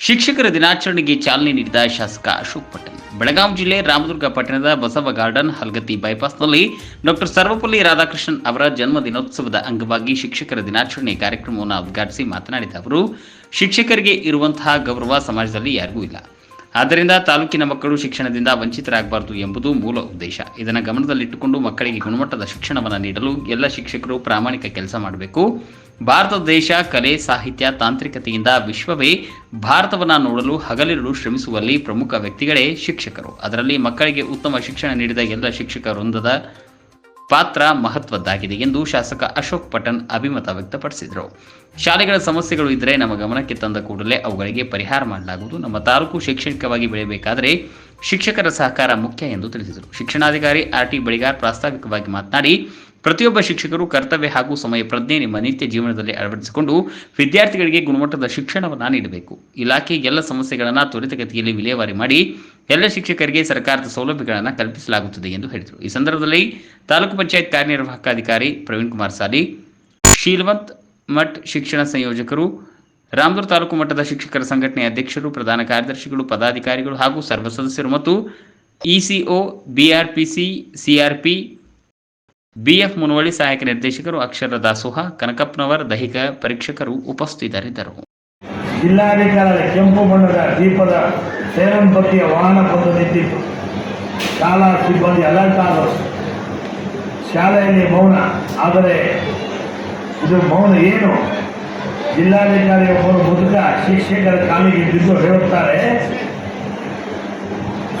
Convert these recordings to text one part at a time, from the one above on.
ಶಿಕ್ಷಕರ ದಿನಾಚರಣೆಗೆ ಚಾಲನೆ ನೀಡಿದ ಶಾಸಕ ಅಶೋಕ್ ಪಟೇಲ್. ಬೆಳಗಾವಿ ಜಿಲ್ಲೆ ರಾಮದುರ್ಗ ಪಟ್ಟಣದ ಬಸವ ಗಾರ್ಡನ್, ಹಲ್ಗತ್ತಿ ಬೈಪಾಸ್ನಲ್ಲಿ ಡಾಕ್ಟರ್ ಸರ್ವಪಲ್ಲಿ ರಾಧಾಕೃಷ್ಣನ್ ಅವರ ಜನ್ಮ ದಿನೋತ್ಸವದ ಅಂಗವಾಗಿ ಶಿಕ್ಷಕರ ದಿನಾಚರಣೆ ಕಾರ್ಯಕ್ರಮವನ್ನು ಉದ್ಘಾಟಿಸಿ ಮಾತನಾಡಿದ ಅವರು, ಶಿಕ್ಷಕರಿಗೆ ಇರುವಂತಹ ಗೌರವ ಸಮಾಜದಲ್ಲಿ ಯಾರಿಗೂ ಇಲ್ಲ. ಆದ್ದರಿಂದ ತಾಲೂಕಿನ ಮಕ್ಕಳು ಶಿಕ್ಷಣದಿಂದ ವಂಚಿತರಾಗಬಾರದು ಎಂಬುದು ಮೂಲ ಉದ್ದೇಶ. ಇದನ್ನು ಗಮನದಲ್ಲಿಟ್ಟುಕೊಂಡು ಮಕ್ಕಳಿಗೆ ಗುಣಮಟ್ಟದ ಶಿಕ್ಷಣವನ್ನು ನೀಡಲು ಎಲ್ಲ ಶಿಕ್ಷಕರು ಪ್ರಾಮಾಣಿಕ ಕೆಲಸ ಮಾಡಬೇಕು. ಭಾರತ ದೇಶ, ಕಲೆ, ಸಾಹಿತ್ಯ, ತಾಂತ್ರಿಕತೆಯಿಂದ ವಿಶ್ವವೇ ಭಾರತವನ್ನು ನೋಡಲು ಹಗಲಿರುಳು ಶ್ರಮಿಸುವಲ್ಲಿ ಪ್ರಮುಖ ವ್ಯಕ್ತಿಗಳೇ ಶಿಕ್ಷಕರು. ಅದರಲ್ಲಿ ಮಕ್ಕಳಿಗೆ ಉತ್ತಮ ಶಿಕ್ಷಣ ನೀಡಿದ ಎಲ್ಲ ಶಿಕ್ಷಕ ವೃಂದದ ಪಾತ್ರ ಮಹತ್ವದ್ದಾಗಿದೆ ಎಂದು ಶಾಸಕ ಅಶೋಕ್ ಪಟನ್ ಅಭಿಮತ ವ್ಯಕ್ತಪಡಿಸಿದರು. ಶಾಲೆಗಳ ಸಮಸ್ಯೆಗಳು ಇದ್ದರೆ ನಮ್ಮ ಗಮನಕ್ಕೆ ತಂದ ಕೂಡಲೇ ಅವುಗಳಿಗೆ ಪರಿಹಾರ ಮಾಡಲಾಗುವುದು. ನಮ್ಮ ತಾಲೂಕು ಶೈಕ್ಷಣಿಕವಾಗಿ ಬೆಳೆಯಬೇಕಾದರೆ ಶಿಕ್ಷಕರ ಸಹಕಾರ ಮುಖ್ಯ ಎಂದು ತಿಳಿಸಿದರು. ಶಿಕ್ಷಣಾಧಿಕಾರಿ ಆರ್ ಟಿ ಬಳಿಗಾರ್ ಪ್ರಾಸ್ತಾವಿಕವಾಗಿ ಮಾತನಾಡಿ, ಪ್ರತಿಯೊಬ್ಬ ಶಿಕ್ಷಕರು ಕರ್ತವ್ಯ ಹಾಗೂ ಸಮಯ ಪ್ರಜ್ಞೆ ನಿಮ್ಮ ನಿತ್ಯ ಜೀವನದಲ್ಲಿ ಅಳವಡಿಸಿಕೊಂಡು ವಿದ್ಯಾರ್ಥಿಗಳಿಗೆ ಗುಣಮಟ್ಟದ ಶಿಕ್ಷಣವನ್ನು ನೀಡಬೇಕು. ಇಲಾಖೆ ಎಲ್ಲ ಸಮಸ್ಯೆಗಳನ್ನು ತ್ವರಿತಗತಿಯಲ್ಲಿ ವಿಲೇವಾರಿ ಮಾಡಿ, ಎಲ್ಲ ಶಿಕ್ಷಕರಿಗೆ ಸರ್ಕಾರದ ಸೌಲಭ್ಯಗಳನ್ನು ಕಲ್ಪಿಸಲಾಗುತ್ತದೆ ಎಂದು ಹೇಳಿದರು. ಈ ಸಂದರ್ಭದಲ್ಲಿ ತಾಲೂಕು ಪಂಚಾಯತ್ ಕಾರ್ಯನಿರ್ವಾಹಕ ಅಧಿಕಾರಿ ಪ್ರವೀಣ್ ಕುಮಾರ್ ಸಾಲಿ, ಶೀಲವಂತ್ ಮಠ್ ಶಿಕ್ಷಣ ಸಂಯೋಜಕರು ರಾಮದುರ್ ತಾಲೂಕು ಮಟ್ಟದ ಶಿಕ್ಷಕರ ಸಂಘಟನೆ ಅಧ್ಯಕ್ಷರು, ಪ್ರಧಾನ ಕಾರ್ಯದರ್ಶಿಗಳು, ಪದಾಧಿಕಾರಿಗಳು ಹಾಗೂ ಸರ್ವ ಸದಸ್ಯರು ಮತ್ತು ECO, BRPC, CRP, BF Munavalli ಸಹಾಯಕ ನಿರ್ದೇಶಕರು ಅಕ್ಷರ ದಾಸೋಹ, ಕನಕಪ್ಪನವರ್ ದೈಹಿಕ ಪರೀಕ್ಷಕರು ಉಪಸ್ಥಿತರಿದ್ದರು. ಜಿಲ್ಲಾಧಿಕಾರಿ ಕೆಂಪು ಬಣ್ಣದ ದೀಪದ ಸೇರಂಪತಿಯ ವಾಹನ ಬಂದು ನಿಂತಿತ್ತು ಶಾಲಾ ಸಿಬ್ಬಂದಿ ಅಲರ್ಟ್ ಆದರು. ಶಾಲೆಯಲ್ಲಿ ಮೌನ, ಆದರೆ ಇದು ಮೌನ ಏನು? ಜಿಲ್ಲಾಧಿಕಾರಿ ಒಬ್ಬರು ಮುದುಕ ಶಿಕ್ಷಕರ ಕಾಲಿಗೆ ಬಿದ್ದು ಹೇಳುತ್ತಾರೆ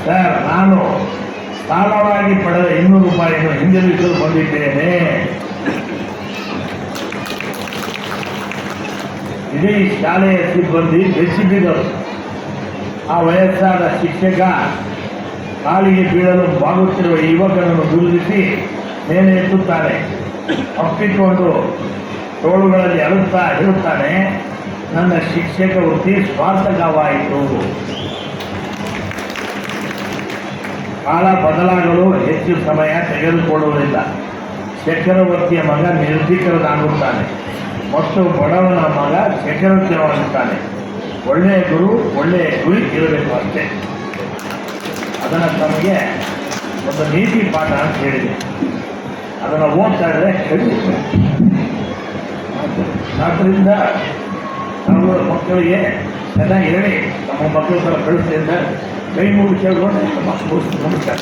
ಸರ್, ನಾನು ಸಾಲವಾಗಿ ಪಡೆದ ಇನ್ನೂರು ರೂಪಾಯಿಯನ್ನು ಹಿಂದಿರುಗಿಸಲು ಬಂದಿದ್ದೇನೆ ಇಡೀ ಶಾಲೆಯ ಸಿಬ್ಬಂದಿ ಬೆಚ್ಚಿಬಿದ್ದರು ಆ ವಯಸ್ಸಾದ ಶಿಕ್ಷಕ ಕಾಲಿಗೆ ಬೀಳಲು ಬಾಗುತ್ತಿರುವ ಯುವಕರನ್ನು ಗುರುತಿಸಿ ಮೇಲೆ ಎತ್ತುತ್ತಾರೆ. ಅಪ್ಪಿಕೊಂಡು ತೋಳುಗಳಲ್ಲಿ ಅಳುತ್ತಾ ಹೇಳುತ್ತಾನೆ ನನ್ನ ಶಿಕ್ಷಕ ವೃತ್ತಿ ಸ್ವಾರ್ಥಕವಾಯಿತು. ಕಾಲ ಬದಲಾಗಲು ಹೆಚ್ಚು ಸಮಯ ತೆಗೆದುಕೊಳ್ಳುವುದಿಲ್ಲ. ಚಕ್ರವರ್ತಿಯ ಮಗ ನಿರ್ಧಿಕರನಾಗುತ್ತಾನೆ ಮತ್ತು ಬಡವನ ಮಗ ಚಕ್ರವರ್ತಿಯವಾಗುತ್ತಾನೆ ಒಳ್ಳೆಯ ಗುರು ಒಳ್ಳೆಯ ಗುರಿ ಇರಬೇಕು ಅಷ್ಟೇ. ಅದನ್ನು ತಮಗೆ ಒಂದು ನೀತಿ ಪಾಠ ಅಂತ ಹೇಳಿದೆ. ಅದನ್ನು ಓದ್ತಾ ಇದ್ರೆ ಕಲಿಬೇಕು ಆದ್ದರಿಂದ ನಮ್ಮ ಮಕ್ಕಳಿಗೆ ಚೆನ್ನಾಗಿ ಹೇಳಿ ನಮ್ಮ ಮಕ್ಕಳ ಥರ ಬೆಳೆಸಿದ್ರೆ ಕೈ ಮುಗಿಸಿ ಹೇಳ್ಕೊಂಡು ನಮ್ಮ ನಮಸ್ಕಾರ.